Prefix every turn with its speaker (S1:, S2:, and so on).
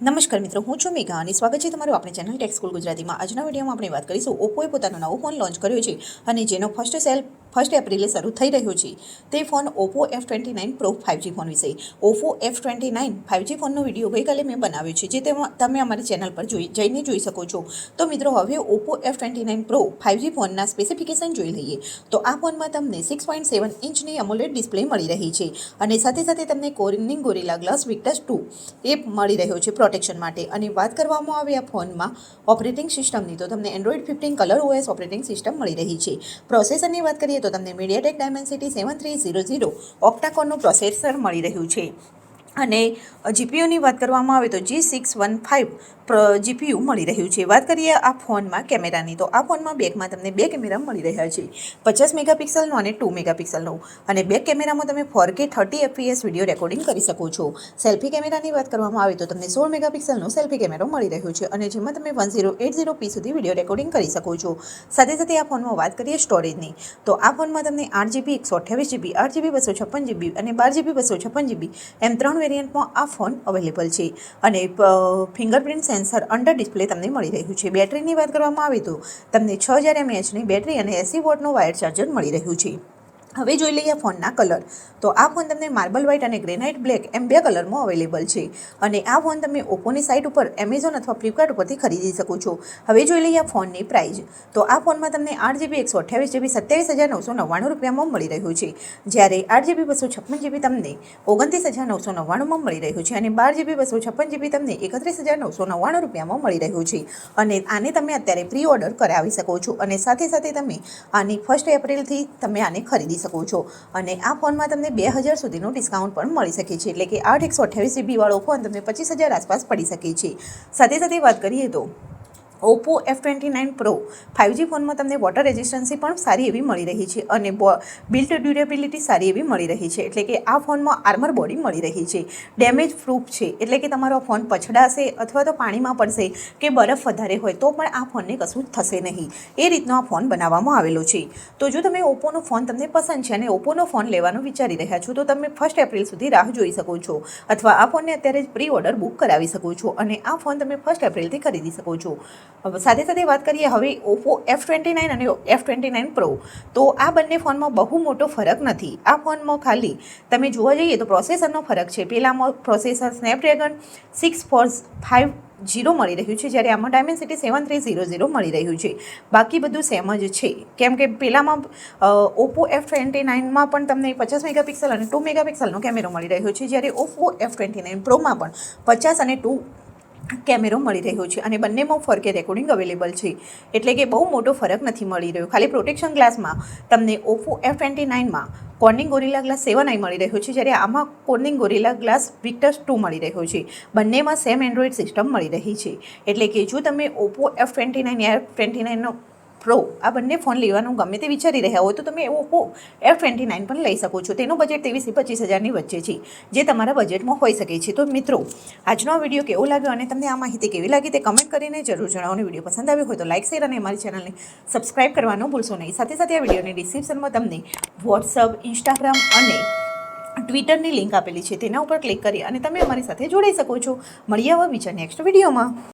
S1: નમસ્કાર મિત્રો, હું છું મેઘા અને સ્વાગત છે તમારું આપણી ચેનલ ટેક્સ સ્કૂલ ગુજરાતીમાં. આજના વિડીયોમાં આપણે વાત કરીશું ઓપ્પોએ પોતાનો નવો ફોન લોન્ચ કર્યો છે અને જેનો ફર્સ્ટ સેલ ફર્સ્ટ એપ્રિલે શરૂ થઈ રહ્યો છે. તે phone Oppo F twenty nine pro five G phone વિશે. Oppo F twenty nine five G ફોનનો વીડિયો ગઈકાલે મેં બનાવ્યો છે, જે તમે અમારી ચેનલ પર જોઈ, જઈને જોઈ શકો છો. તો મિત્રો, હવે Oppo F twenty nine pro five G ફોનના સ્પેસિફિકેશન જોઈ લઈએ. તો આ ફોનમાં તમને સિક્સ પોઈન્ટ સેવન ઇંચની અમોલેડ ડિસ્પ્લે મળી રહી છે અને સાથે સાથે તમને Corning Gorilla Glass Victus two એ મળી રહ્યો છે પ્રોટેક્શન માટે. અને વાત કરવામાં આવે આ ફોનમાં ઓપરેટિંગ સિસ્ટમની, તો તમને Android fifteen Color OS operating system મળી રહી છે. પ્રોસેસરની વાત કરીએ તો તમને MediaTek Dimensity seven three zero zero ઓક્ટાકોનનું processor મળી રહ્યું છે. અને જીપીયુની વાત કરવામાં આવે તો G six one five GPU મળી રહ્યું છે. વાત કરીએ આ ફોનમાં કેમેરાની, તો આ ફોનમાં બેકમાં તમને બે કેમેરા મળી રહ્યા છે. પચાસ મેગાપિક્સલનો અને ટુ મેગાપિક્સલનો. અને બેક કેમેરામાં તમે ફોર કે થર્ટી એફપીએસ વીડિયો રેકોર્ડિંગ કરી શકો છો. સેલ્ફી કેમેરાની વાત કરવામાં આવે તો તમને સોળ મેગાપિક્સલનો સેલ્ફી કેમેરો મળી રહ્યો છે અને જેમાં તમે one zero eight zero P સુધી વીડિયો રેકોર્ડિંગ કરી શકો છો. સાથે સાથે આ ફોનમાં વાત કરીએ સ્ટોરેજની તો આ ફોનમાં તમને આઠ જીબી એકસો અઠ્યાવીસ જીબી આઠ જીબી બસો છપ્પન જીબી અને બાર જીબી બસો છપ્પન જીબી એમ ત્રણ વેરિયન્ટમાં આ ફોન અવેલેબલ છે. અને ફિંગરપ્રિન્ટ સેન્સર અંડર ડિસ્પ્લે તમને મળી રહ્યું છે. બેટરીની વાત કરવામાં આવે તો તમને છ હજાર એમએચની બેટરી અને એસી વોટનું વાયર ચાર્જર મળી રહ્યું છે. હવે જોઈ લઈએ ફોનના કલર. તો આ ફોન તમને માર્બલ વ્હાઇટ અને ગ્રેનાઇટ બ્લેક એમ બે કલરમાં અવેલેબલ છે. અને આ ફોન તમે ઓપ્પોની સાઇટ ઉપર એમેઝોન અથવા ફ્લિપકાર્ટ ઉપરથી ખરીદી શકો છો. હવે જોઈ લઈએ ફોનની પ્રાઇસ તો આ ફોનમાં તમને આઠ જીબી, એકસો અઠ્યાવીસ જીબી, સત્યાવીસ હજાર નવસો નવ્વાણું રૂપિયામાં મળી રહ્યું છે. જ્યારે આઠ જીબી, બસો છપ્પન જીબી તમને ઓગણત્રીસ હજાર નવસો નવ્વાણુંમાં મળી રહ્યું છે અને બાર જીબી, બસો છપ્પન જીબી તમને એકત્રીસ હજાર નવસો નવ્વાણું રૂપિયામાં મળી રહ્યું છે. અને આને તમે અત્યારે પ્રી ઓર્ડર કરાવી શકો છો. અને સાથે સાથે તમે આની ફર્સ્ટ એપ્રિલથી તમે આને ખરીદી શકો છો. અને આ ફોનમાં તમને બે હજાર સુધીનું ડિસ્કાઉન્ટ પણ મળી શકે છે. એટલે કે આઠ એકસો અઠ્યાવીસ જીબીવાળો ફોન તમને પચીસ હજાર આસપાસ પડી શકે છે. સાથે સાથે વાત કરીએ તો Oppo F twenty nine pro five G ફોનમાં તમને વોટર રેઝિસ્ટન્સી પણ સારી એવી મળી રહી છે અને બિલ્ટ ડ્યુરેબિલિટી સારી એવી મળી રહી છે. એટલે કે આ ફોનમાં આર્મર બોડી મળી રહી છે. ડેમેજ પ્રૂફ છે. એટલે કે તમારો ફોન પછડાશે અથવા તો પાણીમાં પડશે કે બરફ વધારે હોય તો પણ આ ફોનને કશું થશે નહીં. એ રીતનો આ ફોન બનાવવામાં આવેલો છે. તો જો તમે ઓપ્પોનો ફોન તમને પસંદ છે અને ઓપ્પોનો ફોન લેવાનું વિચારી રહ્યા છો, તો તમે ફર્સ્ટ એપ્રિલ સુધી રાહ જોઈ શકો છો અથવા આ ફોનને અત્યારે જ પ્રી ઓર્ડર બુક કરાવી શકો છો અને આ ફોન તમે ફર્સ્ટ એપ્રિલથી ખરીદી શકો છો. સાથે સાથે વાત કરીએ હવે ઓપ્પો એફ ટ્વેન્ટી નાઇન અને એફ ટ્વેન્ટી નાઇન પ્રો તો આ બંને ફોનમાં બહુ મોટો ફરક નથી. આ ફોનમાં ખાલી તમે જોવા જઈએ તો પ્રોસેસરનો ફરક છે. પહેલાંમાં processor Snapdragon six four five zero મળી રહ્યું છે. જ્યારે આમાં Dimensity seven three zero zero મળી રહ્યું છે. બાકી બધું સેમ જ છે. કેમ કે પહેલાંમાં ઓપ્પો એફ ટ્વેન્ટી નાઇનમાં પણ તમને પચાસ મેગાપિક્સલ અને ટુ મેગાપિક્સલનો કેમેરો મળી રહ્યો છે. જ્યારે ઓપ્પો એફ ટ્વેન્ટી નાઇન પ્રોમાં પણ પચાસ અને ટુ કેમેરો મળી રહ્યો છે અને બંનેમાં ફરકે રેકોર્ડિંગ અવેલેબલ છે. એટલે કે બહુ મોટો ફરક નથી મળી રહ્યો. ખાલી પ્રોટેક્શન ગ્લાસમાં તમને Oppo F twenty નાઇનમાં Corning Gorilla Glass seven I મળી રહ્યો છે, જ્યારે આમાં Corning Gorilla Glass Victus two મળી રહ્યો છે. બંનેમાં સેમ એન્ડ્રોઈડ સિસ્ટમ મળી રહી છે. એટલે કે જો તમે Oppo F twenty nine F twenty નાઇનનો pro આ બંને ફોન લેવાનું ગમે તે વિચારી રહ્યા હોય તો તમે ઓપ્પો એફ ટ્વેન્ટી નાઇન પણ લઈ શકો છો. તેનું બજેટ ત્રેવીસથી પચીસ હજારની વચ્ચે છે, જે તમારા બજેટમાં હોઈ શકે છે. તો મિત્રો, આજનો આ વીડિયો કેવો લાગ્યો અને તમને આ માહિતી કેવી લાગી તે કમેન્ટ કરીને જરૂર જણાવો. અને વીડિયો પસંદ આવ્યો હોય તો લાઇક શેર અને અમારી ચેનલને સબસ્ક્રાઇબ કરવાનું ભૂલશો નહીં. સાથે સાથે આ વિડીયોની ડિસ્ક્રિપ્શનમાં તમને વોટ્સઅપ ઇન્સ્ટાગ્રામ અને ટ્વિટરની લિંક આપેલી છે. તેના ઉપર ક્લિક કરી અને તમે અમારી સાથે જોડાઈ શકો છો. મળીએ આવા બીજા નેક્સ્ટ વિડીયોમાં